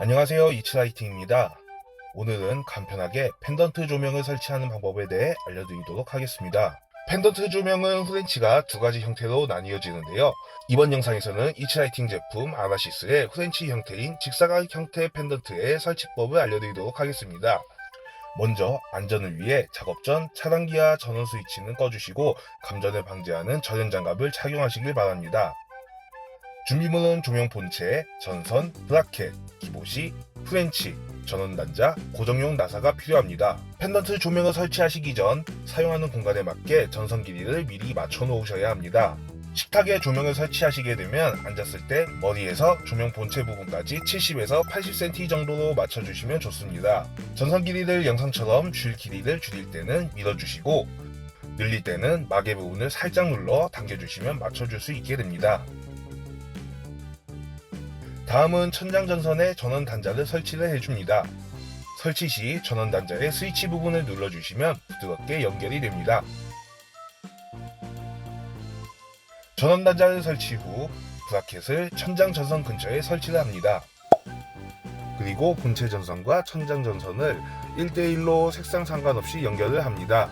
안녕하세요 이츠라이팅입니다. 오늘은 간편하게 펜던트 조명을 설치하는 방법에 대해 알려드리도록 하겠습니다. 펜던트 조명은 후렌치가 두 가지 형태로 나뉘어지는데요. 이번 영상에서는 이츠라이팅 제품 아나시스의 후렌치 형태인 직사각 형태 펜던트의 설치법을 알려드리도록 하겠습니다. 먼저 안전을 위해 작업 전 차단기와 전원 스위치는 꺼주시고 감전을 방지하는 전연 장갑을 착용하시길 바랍니다. 준비물은 조명 본체, 전선, 브라켓, 기보시, 프렌치, 전원 단자, 고정용 나사가 필요합니다. 펜던트 조명을 설치하시기 전 사용하는 공간에 맞게 전선 길이를 미리 맞춰 놓으셔야 합니다. 식탁에 조명을 설치하시게 되면 앉았을 때 머리에서 조명 본체 부분까지 70에서 80cm 정도로 맞춰주시면 좋습니다. 전선 길이를 영상처럼 줄 길이를 줄일 때는 밀어주시고 늘릴 때는 마개 부분을 살짝 눌러 당겨주시면 맞춰줄 수 있게 됩니다. 다음은 천장 전선에 전원 단자를 설치를 해줍니다. 설치 시 전원 단자의 스위치 부분을 눌러주시면 부드럽게 연결이 됩니다. 전원 단자를 설치 후 브라켓을 천장 전선 근처에 설치를 합니다. 그리고 본체 전선과 천장 전선을 1대1로 색상 상관없이 연결을 합니다.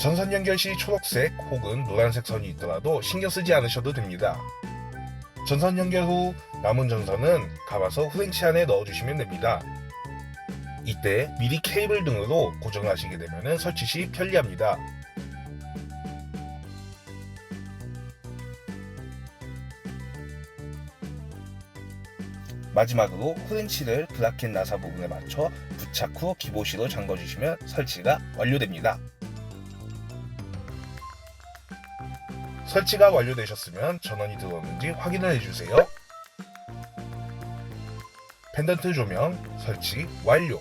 전선 연결 시 초록색 혹은 노란색 선이 있더라도 신경 쓰지 않으셔도 됩니다. 전선 연결 후 남은 전선은 감아서 후렌치 안에 넣어주시면 됩니다. 이때 미리 케이블 등으로 고정하시게 되면 설치 시 편리합니다. 마지막으로 후렌치를 브라켓 나사 부분에 맞춰 부착 후 기보시로 잠궈주시면 설치가 완료됩니다. 설치가 완료되셨으면 전원이 들어오는지 확인을 해주세요. 펜던트 조명 설치 완료.